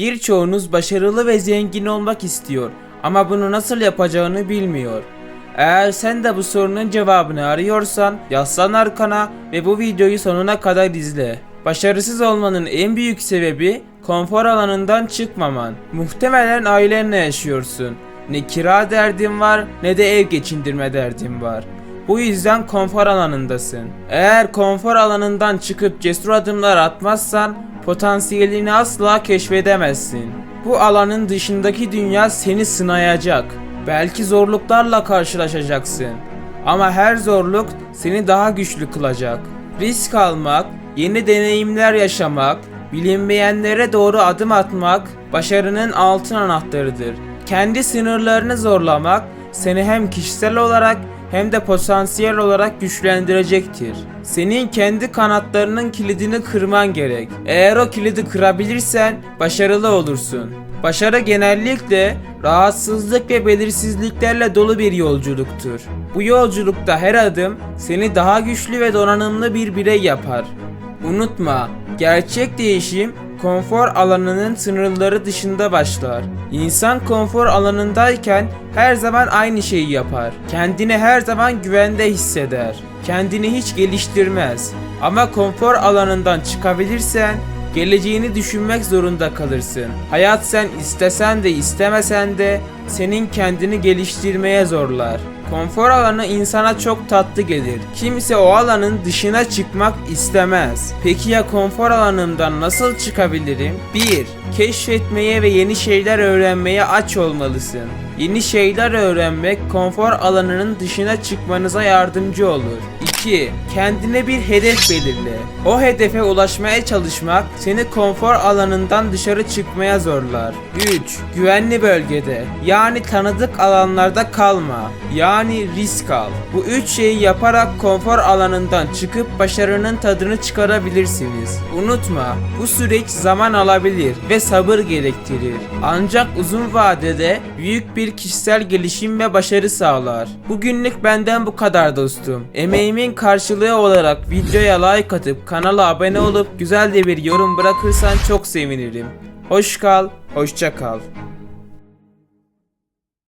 Birçoğunuz başarılı ve zengin olmak istiyor ama bunu nasıl yapacağını bilmiyor. Eğer sen de bu sorunun cevabını arıyorsan yaslan arkana ve bu videoyu sonuna kadar izle. Başarısız olmanın en büyük sebebi konfor alanından çıkmaman. Muhtemelen ailenle yaşıyorsun. Ne kira derdin var ne de ev geçindirme derdin var. Bu yüzden konfor alanındasın. Eğer konfor alanından çıkıp cesur adımlar atmazsan potansiyelini asla keşfedemezsin. Bu alanın dışındaki dünya seni sınayacak. Belki zorluklarla karşılaşacaksın. Ama her zorluk seni daha güçlü kılacak. Risk almak, yeni deneyimler yaşamak, bilinmeyenlere doğru adım atmak başarının altın anahtarıdır. Kendi sınırlarını zorlamak seni hem kişisel olarak hem de potansiyel olarak güçlendirecektir. Senin kendi kanatlarının kilidini kırman gerek. Eğer o kilidi kırabilirsen başarılı olursun. Başarı genellikle rahatsızlık ve belirsizliklerle dolu bir yolculuktur. Bu yolculukta her adım seni daha güçlü ve donanımlı bir birey yapar. Unutma, gerçek değişim konfor alanının sınırları dışında başlar. İnsan konfor alanındayken her zaman aynı şeyi yapar. Kendini her zaman güvende hisseder. Kendini hiç geliştirmez. Ama konfor alanından çıkabilirsen geleceğini düşünmek zorunda kalırsın. Hayat sen istesen de istemesen de senin kendini geliştirmeye zorlar. Konfor alanı insana çok tatlı gelir. Kimse o alanın dışına çıkmak istemez. Peki ya konfor alanımdan nasıl çıkabilirim? 1. Keşfetmeye ve yeni şeyler öğrenmeye aç olmalısın. Yeni şeyler öğrenmek konfor alanının dışına çıkmanıza yardımcı olur. 2. Kendine bir hedef belirle. O hedefe ulaşmaya çalışmak seni konfor alanından dışarı çıkmaya zorlar. 3. Güvenli bölgede yani tanıdık alanlarda kalma. Yani risk al. Bu üç şeyi yaparak konfor alanından çıkıp başarının tadını çıkarabilirsiniz. Unutma bu süreç zaman alabilir ve sabır gerektirir. Ancak uzun vadede büyük bir kişisel gelişim ve başarı sağlar. Bugünlük benden bu kadar dostum. Emeğimin karşılığı olarak videoya like atıp kanala abone olup güzel de bir yorum bırakırsan çok sevinirim. Hoş kal, hoşça kal.